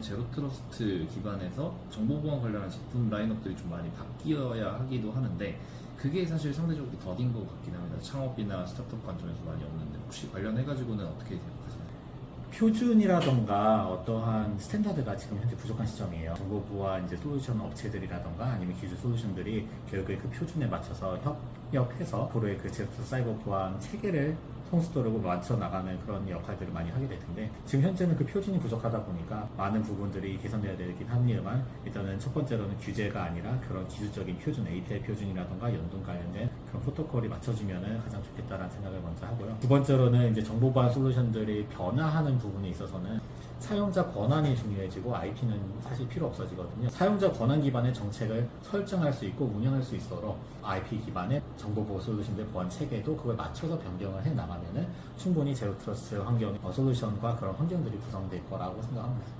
요즘에는 제로 트러스트 기반에서 정보보안 관련한 제품 라인업들이 좀 많이 바뀌어야 하기도 하는데 그게 사실 상대적으로 더딘 것 같긴 합니다. 창업이나 스타트업 관점에서 많이 없는데 혹시 관련해가지고는 어떻게 생각하시나요? 표준이라던가 어떠한 스탠다드가 지금 현재 부족한 시점이에요. 정보부와 이제 솔루션 업체들이라던가 아니면 기술 솔루션들이 결국에 그 표준에 맞춰서 협력해서 앞으로의 그 제로 사이버 보안 체계를 성숙도를 맞춰 나가는 그런 역할들을 많이 하게 될 텐데 지금 현재는 그 표준이 부족하다 보니까 많은 부분들이 개선돼야 되긴 합니다만 일단은 첫 번째로는 규제가 아니라 그런 기술적인 표준 API 표준이라던가 연동 관련된 그런 프로토콜이 맞춰지면은 가장 좋겠다라는 생각을 먼저 하고요. 두 번째로는 이제 정보 보안 솔루션들이 변화하는 부분에 있어서는 사용자 권한이 중요해지고 IP는 사실 필요 없어지거든요. 사용자 권한 기반의 정책을 설정할 수 있고 운영할 수 있도록 IP 기반의 정보 보호 솔루션들 보안 체계도 그걸 맞춰서 변경을 해 나가면은 충분히 제로 트러스트 환경 어, 솔루션과 그런 환경들이 구성될 거라고 생각합니다.